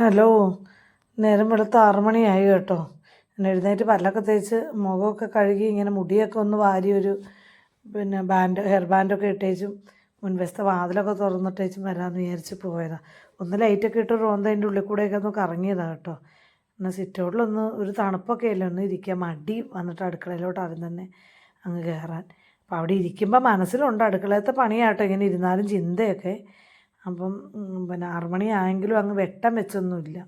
Hello നേരം വെളുത്ത ആറ് മണിയായി കേട്ടോ. ഞാൻ എഴുന്നേറ്റ് പല്ലൊക്കെ തേച്ച് മുഖമൊക്കെ കഴുകി ഇങ്ങനെ മുടിയൊക്കെ ഒന്ന് വാരി ഒരു പിന്നെ ബാൻഡ് ഹെയർ ബാൻഡൊക്കെ ഇട്ടേച്ചും മുൻവശത്തെ വാതിലൊക്കെ തുറന്നിട്ടേച്ചും വരാമെന്ന് വിചാരിച്ച് പോയതാണ് ഒന്ന് ലൈറ്റൊക്കെ ഇട്ട് റോന്ത അതിന്റെ ഉള്ളിൽ കൂടെയൊക്കെ ഒന്ന് കറങ്ങിയതാണ് കേട്ടോ. എന്നാൽ സിറ്റൗട്ടിലൊന്ന് ഒരു തണുപ്പൊക്കെ അല്ലേ ഒന്ന് ഇരിക്കാൻ മടി വന്നിട്ട് അടുക്കളയിലോട്ട് ആദ്യം തന്നെ അങ്ങ് കയറാൻ അപ്പോൾ അവിടെ ഇരിക്കുമ്പോൾ മനസ്സിലുണ്ട് അടുക്കളത്തെ പണിയാട്ടോ ഇങ്ങനെ ഇരുന്നാലും ചിന്തയൊക്കെ. അപ്പം പിന്നെ ആറു മണിയായെങ്കിലും അങ്ങ് വെട്ടം വെച്ചൊന്നുമില്ല.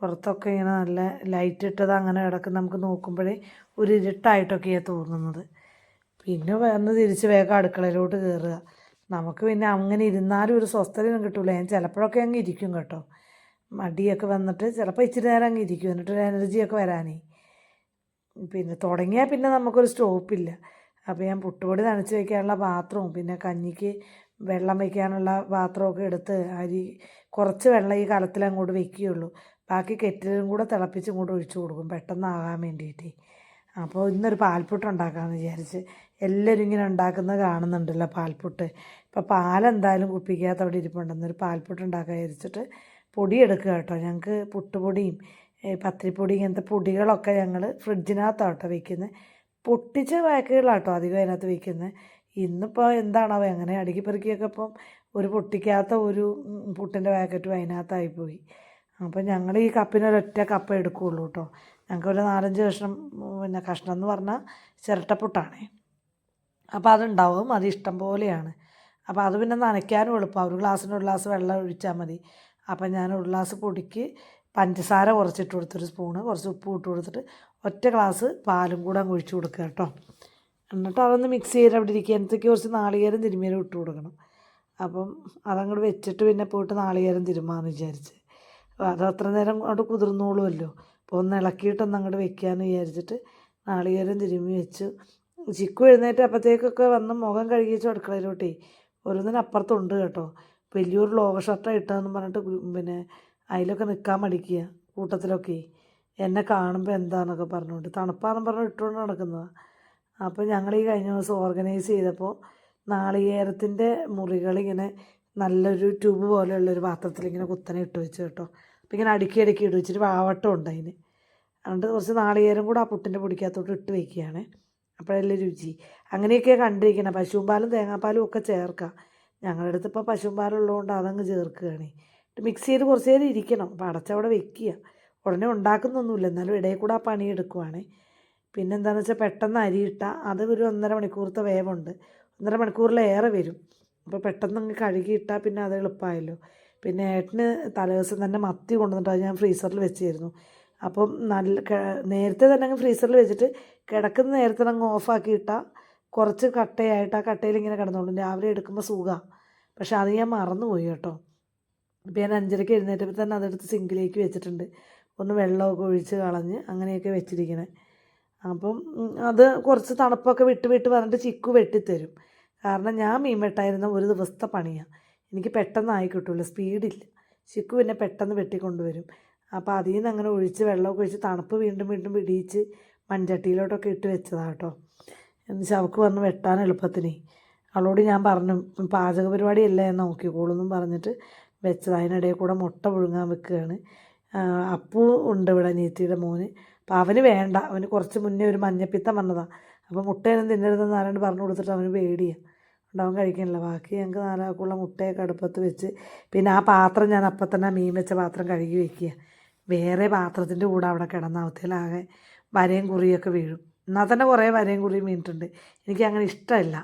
പുറത്തൊക്കെ ഇങ്ങനെ നല്ല ലൈറ്റ് ഇട്ടത് അങ്ങനെ കിടക്കും നമുക്ക് നോക്കുമ്പോഴേ ഒരു ഇരുട്ടായിട്ടൊക്കെയാണ് തോന്നുന്നത്. പിന്നെ വന്ന് തിരിച്ച് വേഗം അടുക്കളയിലോട്ട് കയറുക നമുക്ക് പിന്നെ അങ്ങനെ ഇരുന്നാലും ഒരു സ്വസ്ഥതയൊന്നും കിട്ടില്ല ഞാൻ ചിലപ്പോഴൊക്കെ അങ്ങ് ഇരിക്കും കേട്ടോ. മടിയൊക്കെ വന്നിട്ട് ചിലപ്പോൾ ഇച്ചിരി നേരം അങ്ങ് ഇരിക്കും. എന്നിട്ടൊരു എനർജിയൊക്കെ വരാനേ. പിന്നെ തുടങ്ങിയാൽ പിന്നെ നമുക്കൊരു സ്റ്റോപ്പില്ല അപ്പോൾ ഞാൻ പുട്ടുപൊടി നനച്ച് വയ്ക്കാനുള്ള പാത്രവും പിന്നെ കഞ്ഞിക്ക് വെള്ളം വയ്ക്കാനുള്ള പാത്രമൊക്കെ എടുത്ത് അരി കുറച്ച് വെള്ളം ഈ കലത്തിൽ അങ്ങോട്ട് വെക്കുകയുള്ളൂ ബാക്കി കെറ്റിലും കൂടെ തിളപ്പിച്ച് ഇങ്ങോട്ട് ഒഴിച്ചു കൊടുക്കും. പെട്ടെന്നാകാൻ വേണ്ടിയിട്ട്. അപ്പോൾ ഇന്നൊരു പാൽപ്പുട്ട് ഉണ്ടാക്കാമെന്ന് വിചാരിച്ച് എല്ലാവരും ഇങ്ങനെ ഉണ്ടാക്കുന്നത് കാണുന്നുണ്ടല്ലോ പാൽപ്പുട്ട് ഇപ്പോൾ പാലെന്തായാലും കുപ്പിക്കകത്ത് അവിടെ ഇരിപ്പുണ്ട് എന്നൊരു പാൽപ്പുട്ട് ഉണ്ടാക്കാൻ വിചാരിച്ചിട്ട് പൊടി എടുക്കുക കേട്ടോ. ഞങ്ങൾക്ക് പുട്ടുപൊടിയും പത്തിരിപ്പൊടി ഇങ്ങനത്തെ പൊടികളൊക്കെ ഞങ്ങൾ ഫ്രിഡ്ജിനകത്താട്ടോ വയ്ക്കുന്നത്. പൊട്ടിച്ച പാക്കുകളാട്ടോ അധികം അതിനകത്ത് വെക്കുന്നത് ഇന്നിപ്പോൾ എന്താണാവോ എങ്ങനെ അടുക്കി പെറുക്കിയൊക്കെ ഇപ്പം ഒരു പൊട്ടിക്കാത്ത ഒരു പുട്ടിന്റെ പാക്കറ്റും അതിനകത്തായിപ്പോയി അപ്പം ഞങ്ങൾ ഈ കപ്പിനൊരൊറ്റ കപ്പ് എടുക്കുകയുള്ളൂ കേട്ടോ ഞങ്ങൾക്ക് ഒരു നാലഞ്ച് കഷ്ണം പിന്നെ കഷ്ണം എന്ന് പറഞ്ഞാൽ ചിരട്ടപ്പുട്ടാണേ അപ്പോൾ അതുണ്ടാവും അത് ഇഷ്ടം പോലെയാണ്. അപ്പോൾ അത് പിന്നെ നനയ്ക്കാനും എളുപ്പമാണ് ഒരു ഗ്ലാസ്സിന് ഒരു ഗ്ലാസ് വെള്ളം ഒഴിച്ചാൽ മതി. അപ്പം ഞാൻ ഒരു ഗ്ലാസ് പൊടിക്ക് പഞ്ചസാര കുറച്ചിട്ട് കൊടുത്തൊരു സ്പൂണ് കുറച്ച് ഉപ്പ് ഇട്ട് കൊടുത്തിട്ട് ഒറ്റ ഗ്ലാസ് പാലും കൂടെ അങ്ങ് ഒഴിച്ച് കൊടുക്കുക കേട്ടോ എന്നിട്ട് അതൊന്ന് മിക്സ് ചെയ്ത് അവിടെ ഇരിക്കുക. എന്നിട്ടേക്ക് കുറച്ച് നാളികേരം തിരുമ്മിയത് ഇട്ട് കൊടുക്കണം. അപ്പം അതങ്ങോട്ട് വെച്ചിട്ട് പിന്നെ പോയിട്ട് നാളികേരം തിരുമ്മാന്ന് വിചാരിച്ച്. അത് അത്ര നേരം അങ്ങോട്ട് കുതിർന്നോളുമല്ലോ അപ്പോൾ ഒന്ന് ഇളക്കിയിട്ടൊന്ന് അങ്ങോട്ട് വെക്കാമെന്ന് വിചാരിച്ചിട്ട് നാളികേരം തിരുമ്മി വെച്ചു. ചിക്കു എഴുന്നേറ്റ് അപ്പോഴത്തേക്കൊക്കെ വന്ന് മുഖം കഴുകിച്ച് അടുക്കളയിലോട്ടേ ഓരോന്നിനും അപ്പുറത്തുണ്ട് കേട്ടോ. വലിയൊരു ലോക ഷർട്ടാണ് ഇട്ടതെന്ന് പറഞ്ഞിട്ട് പിന്നെ അതിലൊക്കെ നിൽക്കാൻ മടിക്കുക കൂട്ടത്തിലൊക്കെ. എന്നെ കാണുമ്പോൾ എന്താണെന്നൊക്കെ പറഞ്ഞുകൊണ്ട് തണുപ്പാണെന്ന് പറഞ്ഞ് ഇട്ടുകൊണ്ട് നടക്കുന്നതാണ് അപ്പോൾ ഞങ്ങൾ ഈ കഴിഞ്ഞ ദിവസം ഓർഗനൈസ് ചെയ്തപ്പോൾ നാളികേരത്തിന്റെ മുറികളിങ്ങനെ നല്ലൊരു ട്യൂബ് പോലെയുള്ളൊരു പാത്രത്തിൽ ഇങ്ങനെ കുത്തനെ ഇട്ട് വെച്ച് കേട്ടോ. അപ്പോൾ ഇങ്ങനെ അടുക്കി അടുക്കി ഇട്ട് വെച്ചിട്ട് വാവട്ടം ഉണ്ട് അതിന് അതുകൊണ്ട് കുറച്ച് നാളികേരം കൂടെ ആ പുട്ടിന്റെ പൊടിക്കകത്തോട്ട് ഇട്ട് വെക്കുകയാണ്. അപ്പോഴല്ലേ രുചി. അങ്ങനെയൊക്കെ കണ്ടിരിക്കണം. പശുവും പാലും തേങ്ങാപ്പാലും ഒക്കെ ചേർക്കാം. ഞങ്ങളുടെ അടുത്ത് ഇപ്പോൾ പശുവും പാലുള്ളതുകൊണ്ട് അതങ്ങ് ചേർക്കുകയാണ്. മിക്സ് ചെയ്ത് കുറച്ച് നേരം ഇരിക്കണം. അപ്പോൾ അടച്ചവിടെ വെക്കുക. ഉടനെ ഉണ്ടാക്കുന്നൊന്നുമില്ല. എന്നാലും ഇടയിൽ കൂടെ ആ പണി എടുക്കുവാണ് പിന്നെ എന്താണെന്ന് വെച്ചാൽ പെട്ടെന്ന് അരി ഇട്ടാൽ അത് ഒരു ഒന്നര മണിക്കൂറത്തെ വേവുണ്ട്. ഒന്നര മണിക്കൂറിലേറെ വരും. അപ്പോൾ പെട്ടെന്ന് അങ്ങ് കഴുകിയിട്ടാൽ പിന്നെ അത് എളുപ്പമായല്ലോ പിന്നെ ഏട്ടന് തലേദിവസം തന്നെ മത്തി കൊണ്ടുവന്നിട്ട് അത് ഞാൻ ഫ്രീസറിൽ വെച്ചിരുന്നു. അപ്പം നല്ല നേരത്തെ തന്നെ അങ്ങ് ഫ്രീസറിൽ വെച്ചിട്ട് കിടക്കുന്ന നേരത്തെ അങ്ങ് ഓഫാക്കിയിട്ടാൽ കുറച്ച് കട്ടയായിട്ട് ആ കട്ടയിൽ ഇങ്ങനെ കിടന്നോളും. രാവിലെ എടുക്കുമ്പോൾ സുഖമാണ് പക്ഷെ അത് ഞാൻ മറന്നുപോയി കേട്ടോ. ഇപ്പോൾ ഞാൻ അഞ്ചരയ്ക്ക് എഴുന്നേറ്റപ്പോൾ തന്നെ അതെടുത്ത് സിങ്കിലേക്ക് വെച്ചിട്ടുണ്ട്. ഒന്ന് വെള്ളമൊക്കെ ഒഴിച്ച് കളഞ്ഞ് അങ്ങനെയൊക്കെ വെച്ചിരിക്കണേ. അപ്പം അത് കുറച്ച് തണുപ്പൊക്കെ വിട്ട് വിട്ട് വന്നിട്ട് ചിക്കു വെട്ടിത്തരും. കാരണം ഞാൻ മീൻ വെട്ടായിരുന്ന ഒരു ദിവസത്തെ പണിയാണ് എനിക്ക് പെട്ടെന്ന് ആയി കിട്ടുമല്ലോ സ്പീഡില്ല. ചിക്കു പിന്നെ പെട്ടെന്ന് വെട്ടിക്കൊണ്ടുവരും. അപ്പോൾ അതിൽ നിന്ന് അങ്ങനെ ഒഴിച്ച് വെള്ളമൊക്കെ ഒഴിച്ച് തണുപ്പ് വീണ്ടും വീണ്ടും പിടിയിച്ച് മൺചട്ടിയിലോട്ടൊക്കെ ഇട്ട് വെച്ചതാണ് കേട്ടോ എന്നുവെച്ചാൽ അവൾക്ക് വന്ന് വെട്ടാൻ എളുപ്പത്തിന്. അവളോട് ഞാൻ പറഞ്ഞു പാചക പരിപാടിയല്ലേ നോക്കിക്കോളൂന്നും പറഞ്ഞിട്ട് വെച്ചത്. അതിനിടയിൽ കൂടെ മുട്ട പുഴുങ്ങാൻ വെക്കുകയാണ്. അപ്പു ഉണ്ട് ഇവിടെ നീത്തിയുടെ മോന്. അപ്പോൾ അവന് വേണ്ട. അവന് കുറച്ച് മുന്നേ ഒരു മഞ്ഞപ്പിത്തം വന്നതാണ് അപ്പോൾ മുട്ടയൊന്നും തിന്നരുതെന്ന് ആരാണ്ട് പറഞ്ഞു കൊടുത്തിട്ട് അവന് പേടിയാണ് അവൻ കഴിക്കണില്ല. ബാക്കി ഞങ്ങൾക്ക് നാലാൾക്കുള്ള മുട്ടയൊക്കെ അടുപ്പത്ത് വെച്ച് പിന്നെ ആ പാത്രം ഞാൻ അപ്പം തന്നെ മീൻ വെച്ച പാത്രം കഴുകി വെക്കുക വേറെ പാത്രത്തിന്റെ കൂടെ അവിടെ കിടന്ന അവസ്ഥയിലാകെ വരയും കുറിയൊക്കെ വീഴും. എന്നാൽ തന്നെ കുറേ വരയും കുറിയും വീണിട്ടുണ്ട്. എനിക്ക് അങ്ങനെ ഇഷ്ടമല്ല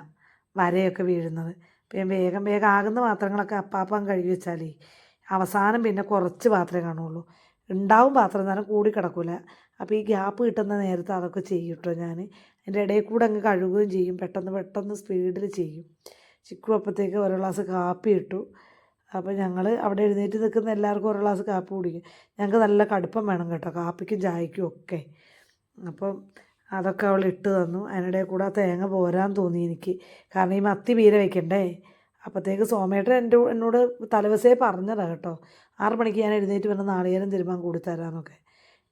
വരയൊക്കെ വീഴുന്നത്. പിന്നെ വേഗം വേഗം ആകുന്ന പാത്രങ്ങളൊക്കെ അപ്പാപ്പം കഴുകി വെച്ചാലേ അവസാനം പിന്നെ കുറച്ച് പാത്രമേ കാണുള്ളൂ. ഉണ്ടാവും പാത്രം തന്നെ കൂടി കിടക്കില്ല അപ്പോൾ ഈ ഗ്യാപ്പ് കിട്ടുന്ന നേരത്തെ അതൊക്കെ ചെയ്യും കേട്ടോ ഞാൻ അതിന്റെ ഇടയിൽ കൂടെ അങ്ങ് കഴുകുകയും ചെയ്യും. പെട്ടെന്ന് പെട്ടെന്ന് സ്പീഡിൽ ചെയ്യും. ചിക്കു അപ്പോഴത്തേക്ക് ഒരു ഗ്ലാസ് കാപ്പി ഇട്ടു. അപ്പോൾ ഞങ്ങൾ അവിടെ എഴുന്നേറ്റ് നിൽക്കുന്ന എല്ലാവർക്കും ഒരു ഗ്ലാസ് കാപ്പി കുടിക്കും. ഞങ്ങൾക്ക് നല്ല കടുപ്പം വേണം കേട്ടോ കാപ്പിക്കും ചായക്കും ഒക്കെ. അപ്പം അതൊക്കെ അവൾ ഇട്ട് തന്നു. അതിനിടയിൽ കൂടെ തേങ്ങ പോരാൻ തോന്നി എനിക്ക്. കാരണം ഈ മത്തി പീര വയ്ക്കണ്ടേ അപ്പോഴത്തേക്ക് സോമേട്ടൻ എന്റെ എന്നോട് തലവസേ പറഞ്ഞതാണ് കേട്ടോ. ആറ് മണിക്ക് ഞാൻ എഴുന്നേറ്റ് വന്ന് നാളികേരം തിരുമാൻ കൂടി തരാമെന്നൊക്കെ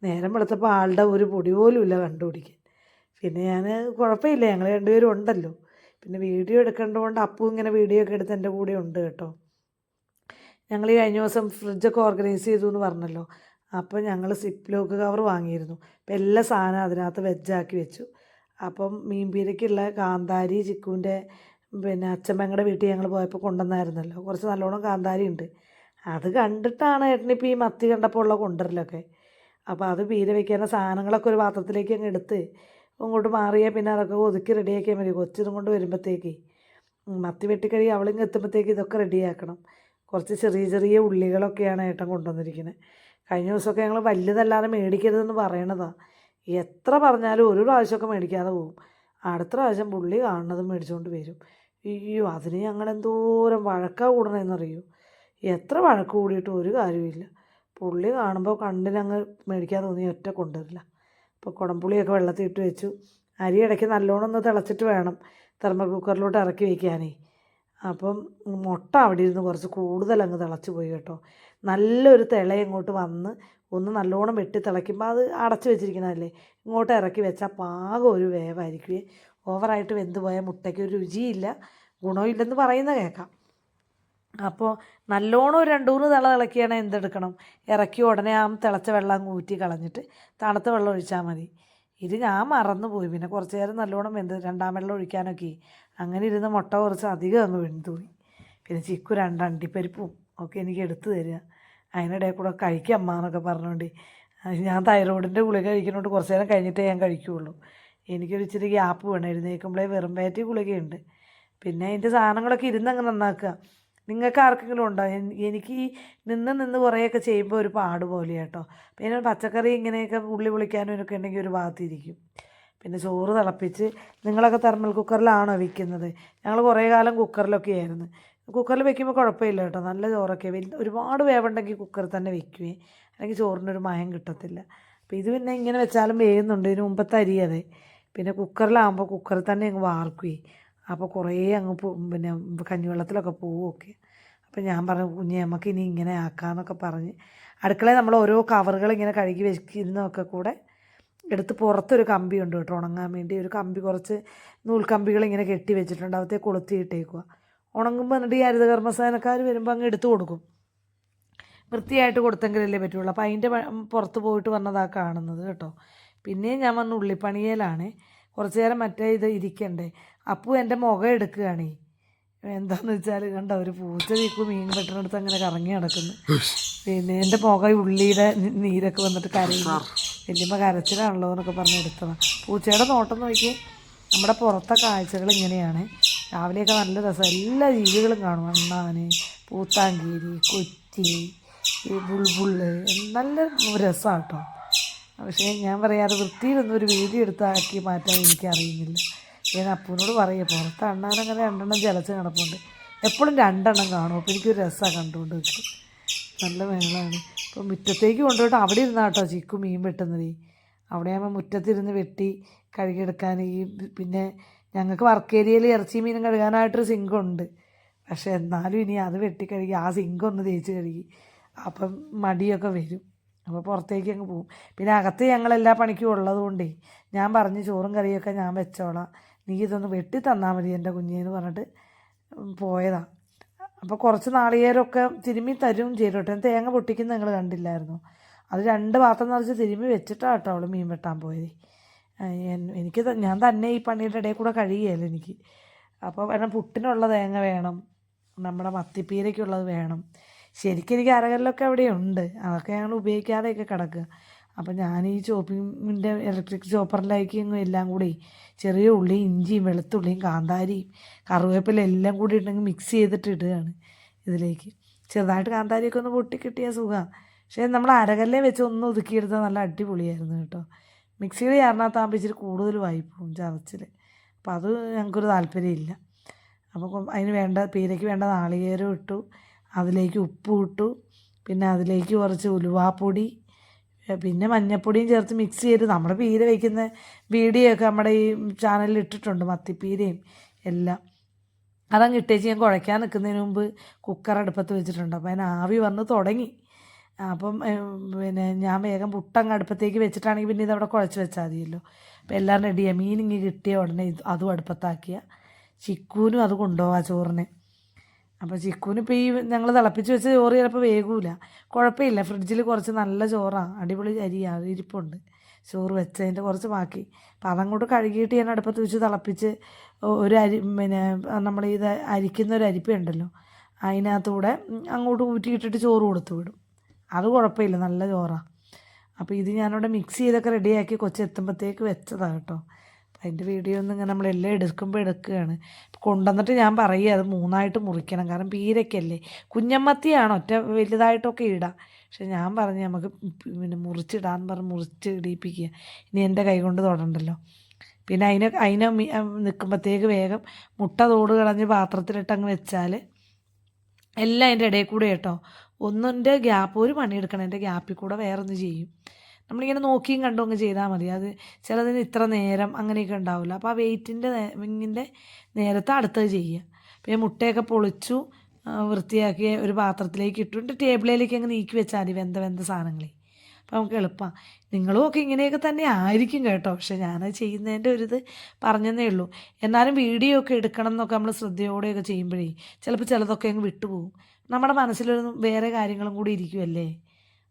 നേരം വെളുത്തപ്പോൾ ആളുടെ ഒരു പൊടി പോലും ഇല്ല കണ്ടുപിടിക്കാൻ. പിന്നെ ഞാൻ കുഴപ്പമില്ല ഞങ്ങൾ രണ്ടുപേരും ഉണ്ടല്ലോ. പിന്നെ വീഡിയോ എടുക്കേണ്ടതുകൊണ്ട് അപ്പു ഇങ്ങനെ വീഡിയോ ഒക്കെ എടുത്ത് എന്റെ കൂടെ ഉണ്ട് കേട്ടോ. ഞങ്ങൾ ഈ കഴിഞ്ഞ ദിവസം ഫ്രിഡ്ജൊക്കെ ഓർഗനൈസ് ചെയ്തു എന്ന് പറഞ്ഞല്ലോ. അപ്പോൾ ഞങ്ങൾ സിപ്പ് ലോക്ക് കവർ വാങ്ങിയിരുന്നു. അപ്പം എല്ലാ സാധനവും അതിനകത്ത് വെജാക്കി വെച്ചു. അപ്പം മീൻപീരയ്ക്കുള്ള കാന്താരി ചിക്കുവിന്റെ പിന്നെ അച്ഛമ്മങ്ങളുടെ വീട്ടിൽ ഞങ്ങൾ പോയപ്പോൾ കൊണ്ടുവന്നായിരുന്നല്ലോ. കുറച്ച് നല്ലോണം കാന്താരി ഉണ്ട്. അത് കണ്ടിട്ടാണ് ഏട്ടനിപ്പോൾ ഈ മത്തി കണ്ടപ്പോൾ ഉള്ള കൊണ്ടുവരലൊക്കെ. അപ്പോൾ അത് പീര വയ്ക്കുന്ന സാധനങ്ങളൊക്കെ ഒരു പാത്രത്തിലേക്ക് അങ്ങ് എടുത്ത് അങ്ങോട്ട് മാറിയാൽ പിന്നെ അതൊക്കെ ഒതുക്കി റെഡിയാക്കിയാൽ മതി. കൊച്ചിനും കൊണ്ട് വരുമ്പോഴത്തേക്ക് മത്തി വെട്ടിക്കഴി അവളിങ്ങ് എത്തുമ്പോഴത്തേക്ക് ഇതൊക്കെ റെഡിയാക്കണം കുറച്ച് ചെറിയ ചെറിയ ഉള്ളികളൊക്കെയാണ് ഏട്ടൻ കൊണ്ടുവന്നിരിക്കുന്നത് കഴിഞ്ഞ ദിവസമൊക്കെ ഞങ്ങൾ വലുതല്ലാതെ മേടിക്കരുതെന്ന് പറയണതാണ് എത്ര പറഞ്ഞാലും ഒരു പ്രാവശ്യമൊക്കെ മേടിക്കാതെ പോകും. അടുത്ത പ്രാവശ്യം പുള്ളി കാണുന്നത് മേടിച്ചുകൊണ്ട് വരും. അയ്യോ അതിന് ഞങ്ങൾ എന്തോരം വഴക്കാ കൂടണമെന്നറിയോ എത്ര വഴക്ക് കൂടിയിട്ട് ഒരു കാര്യമില്ല പുള്ളി കാണുമ്പോൾ കണ്ടിനങ്ങ് മേടിക്കാൻ തോന്നി ഒറ്റ കൊണ്ടുവരില്ല. അപ്പോൾ കുടംപുളിയൊക്കെ വെള്ളത്തിൽ ഇട്ട് വെച്ചു. അരി ഇടയ്ക്ക് നല്ലോണം ഒന്ന് തിളച്ചിട്ട് വേണം. തെർമൽ കുക്കറിലോട്ട് ഇറക്കി വയ്ക്കാനേ അപ്പം മുട്ട അവിടെ ഇരുന്ന് കുറച്ച് കൂടുതൽ അങ്ങ് തിളച്ച് പോയി കേട്ടോ. നല്ലൊരു തിള ഇങ്ങോട്ട് വന്ന് ഒന്ന് നല്ലോണം വെട്ടി തിളയ്ക്കുമ്പോൾ അത് അടച്ച് വെച്ചിരിക്കുന്നതല്ലേ? ഇങ്ങോട്ട് ഇറക്കി വെച്ചാൽ പാകം ഒരു വേവായിരിക്കുകയും ഓവറായിട്ട് വെന്ത് പോയാൽ മുട്ടയ്ക്ക് ഒരു രുചിയില്ല ഗുണമില്ലെന്ന് പറയുന്ന കേൾക്കാം അപ്പോൾ നല്ലോണം ഒരു രണ്ട് മൂന്ന് തിള തിളക്കിയാണെങ്കിൽ എന്തെടുക്കണം. ഇറക്കി ഉടനെ ആ തിളച്ച വെള്ളം ഊറ്റി കളഞ്ഞിട്ട് തണുത്ത വെള്ളം ഒഴിച്ചാൽ മതി. ഇത് ഞാൻ മറന്നു പോയി പിന്നെ കുറച്ച് നേരം നല്ലോണം എന്ത് രണ്ടാം വെള്ളം ഒഴിക്കാനൊക്കെ. അങ്ങനെ ഇരുന്ന് മുട്ട കുറച്ച് അധികം അങ്ങ് വെന്തു പോയി പിന്നെ ചിക്കു രണ്ട് അണ്ടിപ്പരിപ്പും ഒക്കെ എനിക്ക് എടുത്തു തരിക. അതിനിടയിൽ കൂടെ കഴിക്കുക എന്നൊക്കെ പറഞ്ഞുകൊണ്ട്. ഞാൻ തൈറോയിഡിന്റെ ഗുളിക കഴിക്കുന്നതുകൊണ്ട് കുറച്ച് നേരം കഴിഞ്ഞിട്ടേ ഞാൻ കഴിക്കുകയുള്ളൂ എനിക്കൊരു ഇച്ചിരി ഗ്യാപ്പ് വേണം. എഴുന്നേൽക്കുമ്പോഴേ വെറും വയറ്റി ഗുളികയുണ്ട്. പിന്നെ അതിന്റെ സാധനങ്ങളൊക്കെ ഇരുന്നങ്ങ് നന്നാക്കുക. നിങ്ങൾക്ക് ആർക്കെങ്കിലും ഉണ്ടോ? എനിക്ക് നിന്ന് നിന്ന് കുറേയൊക്കെ ചെയ്യുമ്പോൾ ഒരു പാട് പോലെ കേട്ടോ പിന്നെ പച്ചക്കറി ഇങ്ങനെയൊക്കെ ഉള്ളി പൊളിക്കാനും ഒക്കെ ഉണ്ടെങ്കിൽ ഒരു ഭാഗത്തിരിക്കും. പിന്നെ ചോറ് തിളപ്പിച്ച് നിങ്ങളൊക്കെ തെർമൽ കുക്കറിലാണോ വെക്കുന്നത്? ഞങ്ങൾ കുറേ കാലം കുക്കറിലൊക്കെ ആയിരുന്നു. കുക്കറിൽ വെക്കുമ്പോൾ കുഴപ്പമില്ല കേട്ടോ. നല്ല ചോറൊക്കെ ഒരുപാട് വേവുണ്ടെങ്കിൽ കുക്കറിൽ തന്നെ വെക്കുവേ. അല്ലെങ്കിൽ ചോറിനൊരു മയം കിട്ടത്തില്ല. അപ്പോൾ ഇത് പിന്നെ ഇങ്ങനെ വെച്ചാലും വേകുന്നുണ്ട് ഇതിന് മുമ്പത്തെ അരിയതെ പിന്നെ കുക്കറിലാകുമ്പോൾ കുക്കറിൽ തന്നെ അങ്ങ് വാർക്കുവേ. അപ്പോൾ കുറേ അങ്ങ് പിന്നെ കഞ്ഞിവെള്ളത്തിലൊക്കെ പോവുമൊക്കെ അപ്പം ഞാൻ പറഞ്ഞു കുഞ്ഞെ നമുക്ക് ഇനി ഇങ്ങനെ ആക്കാമെന്നൊക്കെ പറഞ്ഞ് അടുക്കളയിൽ നമ്മൾ ഓരോ കവറുകൾ ഇങ്ങനെ കഴുകി വെക്കുന്നതൊക്കെ കൂടെ എടുത്ത് പുറത്തൊരു കമ്പി ഉണ്ട് കേട്ടോ ഉണങ്ങാൻ വേണ്ടി. ഒരു കമ്പി കുറച്ച് നൂൽക്കമ്പികൾ ഇങ്ങനെ കെട്ടി വെച്ചിട്ടുണ്ട് അവത്തെ കൊളുത്തിയിട്ടേക്കുക ഉണങ്ങുമ്പോൾ എന്നിട്ട് ഈ ഹരിതകർമ്മസേനക്കാർ വരുമ്പോൾ അങ്ങ് എടുത്തു കൊടുക്കും. വൃത്തിയായിട്ട് കൊടുത്തെങ്കിലല്ലേ പറ്റുള്ളൂ. അപ്പോൾ അതിന്റെ പുറത്ത് പോയിട്ട് വന്നതാ കാണുന്നത് കേട്ടോ. പിന്നെയും ഞാൻ വന്ന് ഉള്ളിപ്പണിയേലാണ്. കുറച്ച് നേരം മറ്റേ ഇത് ഇരിക്കണ്ടേ? അപ്പു എന്റെ മുഖം എടുക്കുകയാണ്. എന്താന്ന് വെച്ചാൽ കണ്ട ഒരു പൂച്ച വീക്കും മീൻ വെട്ടണടുത്ത് അങ്ങനെ കറങ്ങി നടക്കുന്നു. പിന്നെ എന്റെ മുഖം ഉള്ളിയുടെ നീരൊക്കെ വന്നിട്ട് കരയുന്നു. വലിയമ്മ കരച്ചിലാണല്ലോ എന്നൊക്കെ പറഞ്ഞ് എടുത്തതാണ് പൂച്ചയുടെ നോട്ടം നോക്കി നമ്മുടെ പുറത്തെ കാഴ്ചകൾ ഇങ്ങനെയാണ്. രാവിലെയൊക്കെ നല്ല രസം. എല്ലാ ജീവികളും കാണും. അണ്ണാന് പൂത്താങ്കേരി കൊച്ചി ഈ ബുൾബുള്ള്. നല്ല രസമാണ് കേട്ടോ പക്ഷേ ഞാൻ പറയാറ് വൃത്തിയിലൊന്നും ഒരു വീഡിയോ എടുത്താക്കി മാറ്റാൻ എനിക്ക് അറിയുന്നില്ല ഞാൻ അപ്പൂനോട് പറയുക പുറത്ത് അണ്ണാനങ്ങനെ രണ്ടെണ്ണം ജലച്ച് കിടപ്പുണ്ട്. എപ്പോഴും രണ്ടെണ്ണം കാണും. അപ്പോൾ എനിക്കൊരു രസമാണ് കണ്ടുകൊണ്ട് വെക്കും നല്ല മേളാണ്. ഇപ്പോൾ മുറ്റത്തേക്ക് കൊണ്ടുപോയിട്ട് അവിടെ ഇരുന്നാട്ടോ ചിക്കു മീൻ വെട്ടുന്നത്. അവിടെയാകുമ്പോൾ മുറ്റത്തിരുന്ന് വെട്ടി കഴുകിയെടുക്കാൻ ഈ പിന്നെ ഞങ്ങൾക്ക് വർക്ക് ഏരിയയിൽ ഇറച്ചി മീനും കഴുകാനായിട്ടൊരു സിങ്കുണ്ട് പക്ഷേ എന്നാലും ഇനി അത് വെട്ടി കഴുകി ആ സിങ്കൊന്ന് തേച്ച് കഴുകി അപ്പം മടിയൊക്കെ വരും. അപ്പോൾ പുറത്തേക്ക് അങ്ങ് പോകും പിന്നെ അകത്ത് ഞങ്ങൾ എല്ലാ പണിക്കും ഉള്ളതുകൊണ്ടേ ഞാൻ പറഞ്ഞ് ചോറും കറിയൊക്കെ ഞാൻ വെച്ചോളാം. നീ ഇതൊന്ന് വെട്ടി തന്നാൽ മതി എന്റെ കുഞ്ഞേന്ന് പറഞ്ഞിട്ട് പോയതാണ് അപ്പോൾ കുറച്ച് നാളികേരമൊക്കെ തിരുമ്മി തരും ചെയ്തു കേട്ടോ തേങ്ങ പൊട്ടിക്കുന്ന നിങ്ങൾ കണ്ടില്ലായിരുന്നു? അത് രണ്ട് പാത്രം നിറച്ച് തിരുമ്മി വെച്ചിട്ടാണ് കേട്ടോ അവൾ മീൻ വെട്ടാൻ പോയത്. എനിക്ക് ഞാൻ തന്നെ ഈ പണിയുടെ ഇടയിൽ കൂടെ കഴിയുകയല്ലോ എനിക്ക്. അപ്പോൾ വേണം പുട്ടിനുള്ള തേങ്ങ വേണം. നമ്മുടെ മത്തിപ്പീരയ്ക്കുള്ളത് വേണം. ശരിക്കും എനിക്ക് അരകല്ലൊക്കെ അവിടെ ഉണ്ട് അതൊക്കെ ഞങ്ങൾ ഉപയോഗിക്കാതെയൊക്കെ കിടക്കുക. അപ്പം ഞാൻ ഈ ചോപ്പിങ്ങിന്റെ ഇലക്ട്രിക് ചോപ്പറിലേക്ക് എല്ലാം കൂടി ചെറിയ ഉള്ളിയും ഇഞ്ചിയും വെളുത്തുള്ളിയും കാന്താരിയും കറിവേപ്പില എല്ലാം കൂടി ഇട്ടെങ്കിൽ മിക്സ് ചെയ്തിട്ട് ഇടുകയാണ് ഇതിലേക്ക്. ചെറുതായിട്ട് കാന്താരിയൊക്കെ ഒന്ന് പൊട്ടി കിട്ടിയാൽ സുഖമാണ് പക്ഷേ നമ്മൾ അരകല്ലേ വെച്ച് ഒന്ന് ഒതുക്കിയെടുത്താൽ നല്ല അടിപൊളിയായിരുന്നു കേട്ടോ. മിക്സിയിൽ ചേർന്നാത്താകുമ്പോൾ ഇച്ചിരി കൂടുതൽ വായിപ്പോവും ചതച്ചിൽ അപ്പോൾ അത് ഞങ്ങൾക്കൊരു താല്പര്യമില്ല. അപ്പോൾ അതിന് വേണ്ട പീരയ്ക്ക് വേണ്ട നാളികേരം ഇട്ടു. അതിലേക്ക് ഉപ്പ് ഇട്ടു. പിന്നെ അതിലേക്ക് കുറച്ച് ഉലുവാപ്പൊടി പിന്നെ മഞ്ഞപ്പൊടിയും ചേർത്ത് മിക്സ് ചെയ്ത് നമ്മൾ പീര വയ്ക്കുന്ന വീഡിയോ ഒക്കെ നമ്മുടെ ഈ ചാനലിൽ ഇട്ടിട്ടുണ്ട് മത്തിപ്പീരയും എല്ലാം. അതങ്ങ് ഇട്ടേച്ച് ഞാൻ കുഴയ്ക്കാൻ നിൽക്കുന്നതിന് മുമ്പ് കുക്കർ അടുപ്പത്ത് വെച്ചിട്ടുണ്ട്. അപ്പോൾ അതിന് ആവി വന്ന് തുടങ്ങി. അപ്പം പിന്നെ ഞാൻ വേഗം പുട്ടങ്ങ് അടുപ്പത്തേക്ക് വെച്ചിട്ടാണെങ്കിൽ പിന്നെ ഇതവിടെ കുഴച്ച് വെച്ചാൽ മതിയല്ലോ. അപ്പം എല്ലാം റെഡിയാണ് മീൻ കിട്ടിയ ഉടനെ അതും അടുപ്പത്താക്കിയ. ചിക്കൂനും അത് കൊണ്ടുപോവാ ചോറിന്. അപ്പോൾ ചിക്കുവിന് ഇപ്പോൾ ഈ ഞങ്ങൾ തിളപ്പിച്ച് വെച്ച ചോറ് ചിലപ്പോൾ വേഗൂല കുഴപ്പമില്ല. ഫ്രിഡ്ജിൽ കുറച്ച് നല്ല ചോറാണ് അടിപൊളി അരിയാണ് ഇരിപ്പുണ്ട്. ചോറ് വെച്ചതിന്റെ കുറച്ച് ബാക്കി. അപ്പോൾ അതങ്ങോട്ട് കഴുകിയിട്ട് ഞാൻ അടുപ്പത്ത് വെച്ച് തിളപ്പിച്ച് ഒരു അരി പിന്നെ നമ്മൾ ഇത് അരിക്കുന്ന ഒരു അരിപ്പയുണ്ടല്ലോ അതിനകത്തൂടെ അങ്ങോട്ട് ഊറ്റിയിട്ടിട്ട് ചോറ് കൊടുത്തു വിടും. അത് കുഴപ്പമില്ല. നല്ല ചോറാണ് അപ്പോൾ ഇത് ഞാനിവിടെ മിക്സ് ചെയ്തൊക്കെ റെഡിയാക്കി കൊച്ചെത്തുമ്പോഴത്തേക്ക് വെച്ചതാണ് കേട്ടോ. അതിന്റെ വീഡിയോ ഒന്നും ഇങ്ങനെ നമ്മളെല്ലാം എടുക്കുമ്പോൾ എടുക്കുകയാണ്. കൊണ്ടുവന്നിട്ട് ഞാൻ പറയുക അത് മൂന്നായിട്ട് മുറിക്കണം. കാരണം പീരയ്ക്കല്ലേ കുഞ്ഞമ്മത്തിയാണ് ഒറ്റ വലുതായിട്ടൊക്കെ ഇടാം. പക്ഷെ ഞാൻ പറഞ്ഞ് നമുക്ക് പിന്നെ മുറിച്ചിടാന്ന് പറഞ്ഞ് മുറിച്ച് ഇടിയിപ്പിക്കുക ഇനി എന്റെ കൈ കൊണ്ട് തൊടണ്ടല്ലോ. പിന്നെ അതിനെ അതിനെ നിൽക്കുമ്പോഴത്തേക്ക് വേഗം മുട്ട തോട് കളഞ്ഞ് പാത്രത്തിലിട്ട് അങ്ങ് വെച്ചാൽ എല്ലാം അതിന്റെ ഇടയിൽ കൂടെ കേട്ടോ. ഒന്നിന്റെ ഗ്യാപ്പ് ഒരു പണിയെടുക്കണം എന്റെ ഗ്യാപ്പിൽ കൂടെ വേറൊന്ന് ചെയ്യും. നമ്മളിങ്ങനെ നോക്കിയും കണ്ടും അങ്ങ് ചെയ്താൽ മതി. അത് ചിലതിന് ഇത്ര നേരം അങ്ങനെയൊക്കെ ഉണ്ടാവില്ല. അപ്പോൾ ആ വെയിറ്റിന്റെ വിങ്ങിന്റെ നേരത്തെ അടുത്തത് ചെയ്യുക. പിന്നെ മുട്ടയൊക്കെ പൊളിച്ചു വൃത്തിയാക്കി ഒരു പാത്രത്തിലേക്ക് ഇട്ടിട്ട് ടേബിളിലേക്ക് അങ്ങ് നീക്കി വെച്ചാൽ മതി വെന്ത വെന്ത സാധനങ്ങളെ. അപ്പോൾ നമുക്ക് എളുപ്പമാണ് നിങ്ങളും ഒക്കെ ഇങ്ങനെയൊക്കെ തന്നെ ആയിരിക്കും കേട്ടോ. പക്ഷെ ഞാനത് ചെയ്യുന്നതിന്റെ ഒരു ഇത് പറഞ്ഞതേ ഉള്ളൂ. എന്നാലും വീഡിയോ ഒക്കെ എടുക്കണം എന്നൊക്കെ നമ്മൾ ശ്രദ്ധയോടെയൊക്കെ ചെയ്യുമ്പോഴേ ചിലപ്പോൾ ചിലതൊക്കെ അങ്ങ് വിട്ടുപോകും. നമ്മുടെ മനസ്സിലൊരു വേറെ കാര്യങ്ങളും കൂടി ഇരിക്കുമല്ലേ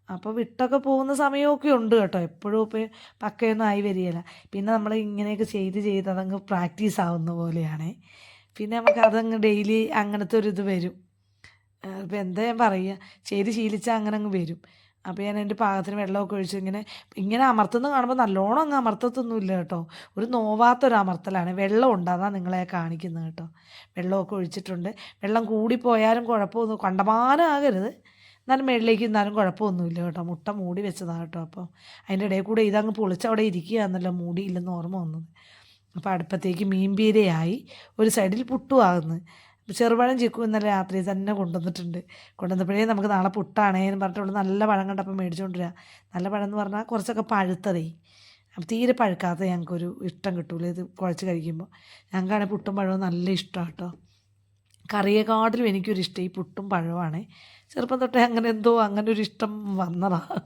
അപ്പോൾ വിട്ടൊക്കെ പോകുന്ന സമയമൊക്കെ ഉണ്ട് കേട്ടോ. എപ്പോഴും ഇപ്പോൾ പക്കയൊന്നും ആയി വരികയില്ല. പിന്നെ നമ്മൾ ഇങ്ങനെയൊക്കെ ചെയ്ത് ചെയ്ത് അതങ്ങ് പ്രാക്ടീസ് ആവുന്ന പോലെയാണ്. പിന്നെ നമുക്ക് അതങ്ങ് ഡെയിലി അങ്ങനത്തെ ഒരു ഇത് വരും. ഇപ്പോൾ എന്താ ഞാൻ പറയുക ചെയ്ത് ശീലിച്ചാൽ അങ്ങനെ അങ്ങ് വരും. അപ്പോൾ ഞാൻ എന്റെ പാകത്തിന് വെള്ളമൊക്കെ ഒഴിച്ച് ഇങ്ങനെ ഇങ്ങനെ അമർത്തുന്ന കാണുമ്പോൾ നല്ലോണം അങ്ങ് അമർത്തത്തൊന്നുമില്ല കേട്ടോ. ഒരു നോവാത്തൊരു അമർത്തലാണ്. വെള്ളം ഉണ്ട് അതാണ് നിങ്ങളെ കാണിക്കുന്നത് കേട്ടോ. വെള്ളമൊക്കെ ഒഴിച്ചിട്ടുണ്ട്. വെള്ളം കൂടിപ്പോയാലും കുഴപ്പമൊന്നും കണ്ടമാനമാകരുത് എന്നാലും മേളിലേക്ക് ഇന്നാലും കുഴപ്പമൊന്നുമില്ല കേട്ടോ. മുട്ട മൂടി വെച്ചതാണ് കേട്ടോ അപ്പോൾ അതിന്റെ ഇടയിൽ കൂടെ ഇതങ്ങ് പൊളിച്ച് അവിടെ ഇരിക്കുകയെന്നല്ല മൂടിയില്ലെന്ന് ഓർമ്മ വന്നത്. അപ്പോൾ അടുപ്പത്തേക്ക് മീൻപീരയായി ഒരു സൈഡിൽ പുട്ടുമാകുന്നു ചെറുപഴം ചിക്കു ഇന്നലെ രാത്രി തന്നെ കൊണ്ടുവന്നിട്ടുണ്ട്. കൊണ്ടുവന്നപ്പോഴേ നമുക്ക് നാളെ പുട്ടാണേ എന്ന് പറഞ്ഞിട്ടുള്ള നല്ല പഴം കണ്ടപ്പോൾ മേടിച്ചുകൊണ്ടിരിക നല്ല പഴം എന്ന് പറഞ്ഞാൽ കുറച്ചൊക്കെ പഴുത്തതേ. അപ്പം തീരെ പഴുക്കാത്ത ഞങ്ങൾക്കൊരു ഇഷ്ടം കിട്ടൂല ഇത് കുഴച്ച് കഴിക്കുമ്പോൾ. ഞങ്ങൾക്കാണെങ്കിൽ പുട്ടും പഴവും നല്ല ഇഷ്ടമാണ് കേട്ടോ. കറിയെക്കാട്ടിലും എനിക്കൊരു ഇഷ്ടം ഈ പുട്ടും പഴവുമാണ്. ചെറുപ്പം തൊട്ടേ അങ്ങനെ എന്തോ അങ്ങനെ ഒരു ഇഷ്ടം വന്നതാണ്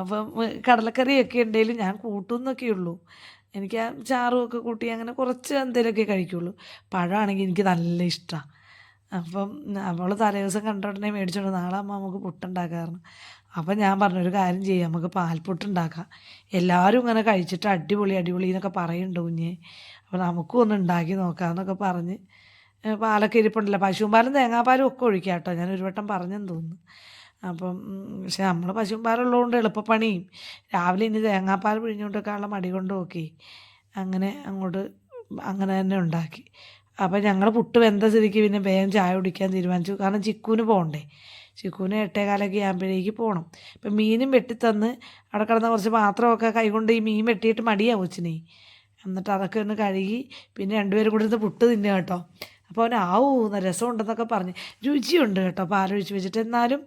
അപ്പം കടലക്കറിയൊക്കെ ഉണ്ടെങ്കിലും ഞാൻ കൂട്ടുന്നൊക്കെ ഉള്ളൂ. എനിക്ക് ആ ചാറും ഒക്കെ കൂട്ടി അങ്ങനെ കുറച്ച് എന്തെങ്കിലുമൊക്കെ കഴിക്കുള്ളൂ. പഴമാണെങ്കിൽ എനിക്ക് നല്ല ഇഷ്ടമാണ് അപ്പം അവൾ തലേ ദിവസം കണ്ട ഉടനെ മേടിച്ചോണ്ട് നാളെ അമ്മ നമുക്ക് പുട്ടുണ്ടാക്കാറുണ്ട് അപ്പം ഞാൻ പറഞ്ഞൊരു കാര്യം ചെയ്യാം നമുക്ക് പാൽപ്പുട്ടുണ്ടാക്കാം എല്ലാവരും ഇങ്ങനെ കഴിച്ചിട്ട് അടിപൊളി അടിപൊളി എന്നൊക്കെ പറയുന്നുണ്ട് കുഞ്ഞ്. അപ്പോൾ നമുക്കും ഒന്ന് ഉണ്ടാക്കി നോക്കാമെന്നൊക്കെ പറഞ്ഞ് ഏ, പാലൊക്കെ ഇരിപ്പുണ്ടല്ലോ. പശുവും പാലും തേങ്ങാപ്പാലും ഒക്കെ ഒഴിക്കാം കേട്ടോ. ഞാൻ ഒരു വട്ടം പറഞ്ഞെന്ന് തോന്നുന്നു. അപ്പം പക്ഷെ നമ്മൾ പശുവും പാലുള്ളതുകൊണ്ട് എളുപ്പപ്പണിയും. രാവിലെ ഇനി തേങ്ങാപ്പാൽ പിഴിഞ്ഞുകൊണ്ടൊക്കെയുള്ള മടി കൊണ്ട് നോക്കി. അങ്ങനെ അങ്ങോട്ട് അങ്ങനെ തന്നെ ഉണ്ടാക്കി. അപ്പം ഞങ്ങൾ പുട്ട് വെന്ത സ്ഥിതിക്ക് പിന്നെ വേഗം ചായ കുടിക്കാൻ തീരുമാനിച്ചു. കാരണം ചിക്കൂന് പോകണ്ടേ ചിക്കൂന് എട്ടേകാലൊക്കെ ആകുമ്പോഴേക്ക് പോകണം ഇപ്പം മീനും വെട്ടിത്തന്ന് അവിടെ കിടന്ന കുറച്ച് പാത്രമൊക്കെ കൈകൊണ്ട് ഈ മീൻ വെട്ടിയിട്ട് മടിയാവും കൊച്ചിനെ. എന്നിട്ട് അതൊക്കെ ഒന്ന് കഴുകി പിന്നെ രണ്ടുപേരും കൂടി ഇരുന്ന് പുട്ട് തിന്നുക കേട്ടോ. അപ്പോൾ അവൻ ആവൂ ന രസമുണ്ടെന്നൊക്കെ പറഞ്ഞ്. രുചിയുണ്ട് കേട്ടോ പാലൊഴിച്ച് വെച്ചിട്ട്. എന്നാലും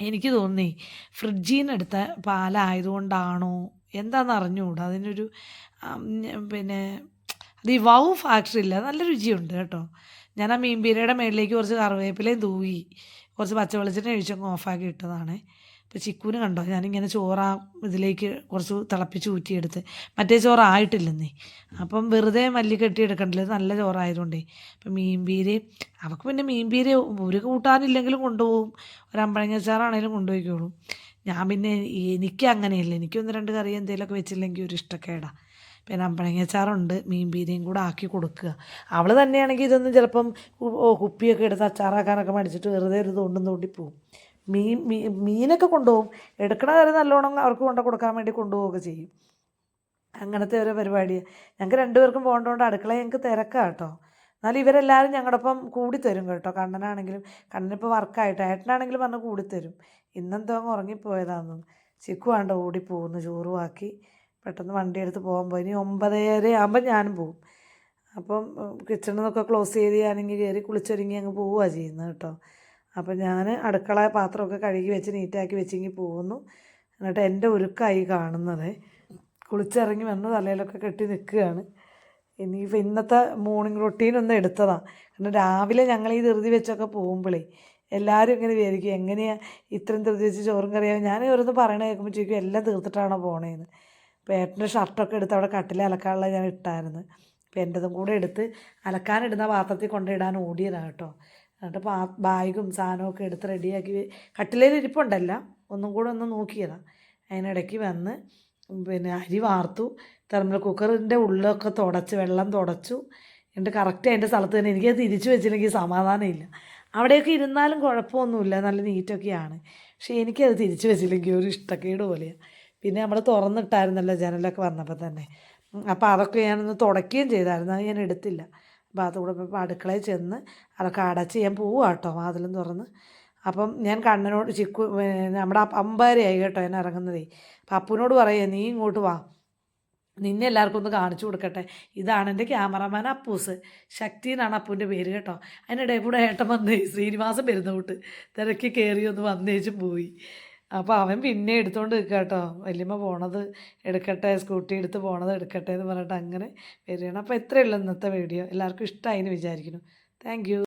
എനിക്ക് തോന്നി ഫ്രിഡ്ജിൽ നിന്ന് എടുത്ത പാലായതുകൊണ്ടാണോ എന്താണെന്ന് അറിഞ്ഞുകൂടാ അതിനൊരു പിന്നെ അത് ഈ വൗ ഫാക്ടറി ഇല്ല നല്ല രുചിയുണ്ട് കേട്ടോ. ഞാൻ ആ മീൻപീരയുടെ മേളിലേക്ക് കുറച്ച് കറിവേപ്പിലയും തൂകി കുറച്ച് പച്ചവെളിച്ചെണ്ണ ഒഴിച്ചങ്ങ് ഓഫാക്കി ഇട്ടതാണ്. ഇപ്പോൾ ചിക്കൂന് കണ്ടോ? ഞാനിങ്ങനെ ചോറ് ഇതിലേക്ക് കുറച്ച് തിളപ്പിച്ച് ഊറ്റിയെടുത്ത്. മറ്റേ ചോറ് ആയിട്ടില്ലെന്നേ അപ്പം വെറുതെ മല്ലി കെട്ടി എടുക്കണ്ടല്ലോ ഇത് നല്ല ചോറായതുകൊണ്ടേ. അപ്പം മീൻപീര് അവൾക്ക് പിന്നെ മീൻപീര് ഒരു കൂട്ടാനില്ലെങ്കിലും കൊണ്ടുപോകും. ഒരു അച്ചാറാണേലും കൊണ്ടുപോയിക്കോളും. ഞാൻ പിന്നെ എനിക്ക് അങ്ങനെയല്ല. എനിക്ക് ഒന്ന് രണ്ട് കറി എന്തെങ്കിലുമൊക്കെ വെച്ചില്ലെങ്കിൽ ഒരു ഇഷ്ടക്കേടാ. പിന്നെ അമ്പഴങ്ങച്ചാറുണ്ട് മീൻപീരിയും കൂടെ ആക്കി കൊടുക്കുക. അവൾ തന്നെയാണെങ്കിൽ ഇതൊന്നും ചിലപ്പം കുപ്പിയൊക്കെ എടുത്ത് അച്ചാറാക്കാനൊക്കെ മടിച്ചിട്ട് വെറുതെ ഒരു തോണ്ടും തോണ്ടി പോവും. മീൻ മീ- മീനൊക്കെ കൊണ്ടുപോകും. എടുക്കണ കാര്യം നല്ലോണം അവർക്ക് കൊണ്ട് കൊടുക്കാൻ വേണ്ടി കൊണ്ടുപോവുകയൊക്കെ ചെയ്യും. അങ്ങനത്തെ ഒരു പരിപാടിയാണ് ഞങ്ങൾക്ക് രണ്ടുപേർക്കും പോകേണ്ടതുകൊണ്ട് അടുക്കള ഞങ്ങൾക്ക് തിരക്കാണ് കേട്ടോ എന്നാലും ഇവരെല്ലാവരും ഞങ്ങളുടെ ഒപ്പം കൂടി തരും കേട്ടോ. കണ്ണനാണെങ്കിലും കണ്ണനിപ്പോൾ വർക്കായിട്ട്. ഏട്ടനാണെങ്കിലും പറഞ്ഞ് കൂടി തരും ഇന്നെന്തോ അങ്ങ് ഉറങ്ങിപ്പോയതാണെന്ന് ചിക്കു വേണ്ട ഓടിപ്പോകുന്നു ചോറുവാക്കി. പെട്ടെന്ന് വണ്ടി എടുത്ത് പോകാൻ പോയി. ഇനി ഒമ്പതര ആകുമ്പോൾ ഞാനും പോകും അപ്പം കിച്ചണിൽ നിന്നൊക്കെ ക്ലോസ് ചെയ്ത് ഞാനിങ്ങനെ കയറി കുളിച്ചൊരുങ്ങി അങ്ങ് പോവുകയാണ് ചെയ്യുന്നത് കേട്ടോ. അപ്പം ഞാൻ അടുക്കള പാത്രമൊക്കെ കഴുകി വെച്ച് നീറ്റാക്കി വെച്ചെങ്കിൽ പോകുന്നു. എന്നിട്ട് എന്റെ ഒരുക്കായി കാണുന്നത്. കുളിച്ചിറങ്ങി വന്ന് തലയിലൊക്കെ കെട്ടി നിൽക്കുകയാണ്. ഇനിയിപ്പോൾ ഇന്നത്തെ മോർണിംഗ് റൊട്ടീൻ ഒന്ന് എടുത്തതാണ് കാരണം രാവിലെ ഞങ്ങൾ ഈ ധൃതി വെച്ചൊക്കെ പോകുമ്പോഴേ എല്ലാവരും ഇങ്ങനെ വിചാരിക്കും എങ്ങനെയാണ് ഇത്രയും ധൃതി വെച്ച് ചോറും കറിയാവും ഞാൻ ഓരോന്ന് പറയണ കേൾക്കുമ്പോഴത്തേക്കും എല്ലാം തീർത്തിട്ടാണോ പോണേന്ന്? അപ്പോൾ ഏട്ടന്റെ ഷർട്ടൊക്കെ എടുത്ത് അവിടെ കട്ടിൽ അലക്കാനുള്ള ഞാൻ ഇട്ടായിരുന്നു. അപ്പോൾ എന്റെതും കൂടെ എടുത്ത് അലക്കാനിടുന്ന പാത്രത്തിൽ കൊണ്ടിടാൻ ഓടിയതാണ് കേട്ടോ. എന്നിട്ട് പാ ബാഗും ഒക്കെ എടുത്ത് റെഡിയാക്കി കട്ടിലയിൽ ഇരിപ്പുണ്ടല്ല. ഒന്നും കൂടെ ഒന്ന് നോക്കിയതാണ് അതിനിടയ്ക്ക് വന്ന് പിന്നെ അരി വാർത്തു. തെർമൽ കുക്കറിന്റെ ഉള്ളൊക്കെ തുടച്ച് വെള്ളം തുടച്ചു. എന്നിട്ട് കറക്റ്റ് അതിന്റെ സ്ഥലത്ത് തന്നെ എനിക്കത് തിരിച്ചു വെച്ചില്ലെങ്കിൽ സമാധാനമില്ല അവിടെയൊക്കെ ഇരുന്നാലും കുഴപ്പമൊന്നുമില്ല. നല്ല നീറ്റൊക്കെയാണ്. പക്ഷേ എനിക്കത് തിരിച്ചു വെച്ചില്ലെങ്കിൽ ഒരു ഇഷ്ടക്കേട് പോലെയാണ് പിന്നെ നമ്മൾ തുറന്നിട്ടായിരുന്നല്ലോ ജനലൊക്കെ വന്നപ്പോൾ തന്നെ. അപ്പോൾ അതൊക്കെ ഞാനൊന്ന് തുടയ്ക്കുകയും ചെയ്തായിരുന്നു. അത് ഞാൻ എടുത്തില്ല. അപ്പോൾ അതുകൂടെ ഇപ്പോൾ അടുക്കളയിൽ ചെന്ന് അതൊക്കെ അടച്ച് ഞാൻ പോവുക കേട്ടോ വാതിലും തുറന്ന്. അപ്പം ഞാൻ കണ്ണനോട് ചിക്കു നമ്മുടെ അമ്പരയായി കേട്ടോ ഞാൻ ഇറങ്ങുന്നതേ. അപ്പം അപ്പുവിനോട് പറയുക നീ ഇങ്ങോട്ട് വാ. നിന്നെ എല്ലാവർക്കും ഒന്ന് കാണിച്ചു കൊടുക്കട്ടെ. ഇതാണ് എന്റെ ക്യാമറമാൻ അപ്പൂസ്. ശക്തി എന്നാണ് അപ്പൂന്റെ പേര് കേട്ടോ. അതിനിടയിൽ കൂടെ ഏട്ടൻ വന്നേ ശ്രീനിവാസം വരുന്ന കൂട്ട് തിരക്കി കയറി ഒന്ന് വന്നേച്ചും പോയി. അപ്പോൾ അവൻ പിന്നെ എടുത്തുകൊണ്ട് നിൽക്കുക കേട്ടോ വല്യമ്മ പോണത് എടുക്കട്ടെ സ്കൂട്ടി എടുത്ത് പോണത് എടുക്കട്ടെ എന്ന് പറഞ്ഞിട്ട് അങ്ങനെ വരികയാണ്. അപ്പോൾ ഇത്രയേ ഉള്ളൂ ഇന്നത്തെ വീഡിയോ. എല്ലാവർക്കും ഇഷ്ടമായി എന്ന് വിചാരിക്കുന്നു. താങ്ക്